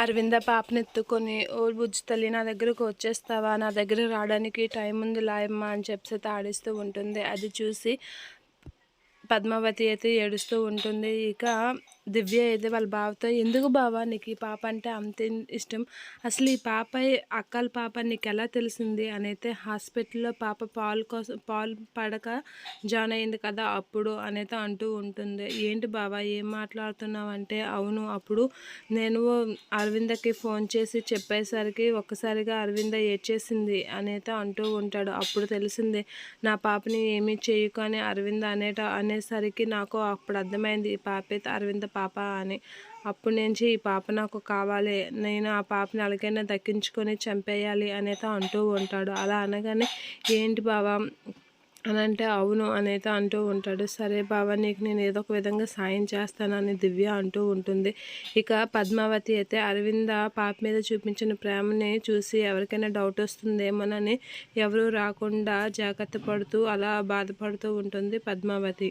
అరవింద పాపని ఎత్తుకొని ఓ బుజ్జి తల్లి నా దగ్గరకు వచ్చేస్తావా? నా దగ్గర రావడానికి టైం ఉంది లాయమ్మ అని చెప్పి తాడిస్తూ ఉంటుంది. అది చూసి పద్మావతి అయితే ఏడుస్తూ ఉంటుంది. ఇక దివ్య అయితే వాళ్ళ బావతో ఎందుకు బావ నీకు ఈ పాప అంటే అంత ఇష్టం? అసలు ఈ పాప అక్కల పాప నీకు ఎలా తెలిసింది? అని అయితే హాస్పిటల్లో పాప పాలు కోసం పాలు పడక జాయిన్ అయింది కదా అప్పుడు అనేది అంటూ ఉంటుంది. ఏంటి బావ ఏం మాట్లాడుతున్నావు? అంటే అవును అప్పుడు నేను అరవిందకి ఫోన్ చేసి చెప్పేసరికి ఒక్కసారిగా అరవింద ఏడ్చేసింది అనేది అంటూ ఉంటాడు. అప్పుడు తెలిసింది నా పాపని ఏమీ చేయకు అని అరవింద అనేట అనేసరికి నాకు అప్పుడు అర్థమైంది ఈ పాప అయితే అరవింద పాప అని. అప్పటి నుంచి ఈ పాప నాకు కావాలి. నేను ఆ పాపని అలాగైనా దక్కించుకొని చంపేయాలి అనేది అంటూ ఉంటాడు. అలా అనగానే ఏంటి బావా? అని అంటే అవును అనైతే అంటూ ఉంటాడు. సరే బాబా నీకు నేను ఏదో ఒక విధంగా సాయం చేస్తానని దివ్య అంటూ ఉంటుంది. ఇక పద్మావతి అయితే అరవింద పాప మీద చూపించిన ప్రేమని చూసి ఎవరికైనా డౌట్ వస్తుందేమోనని ఎవరూ రాకుండా జాగ్రత్త పడుతూ అలా బాధపడుతూ ఉంటుంది పద్మావతి.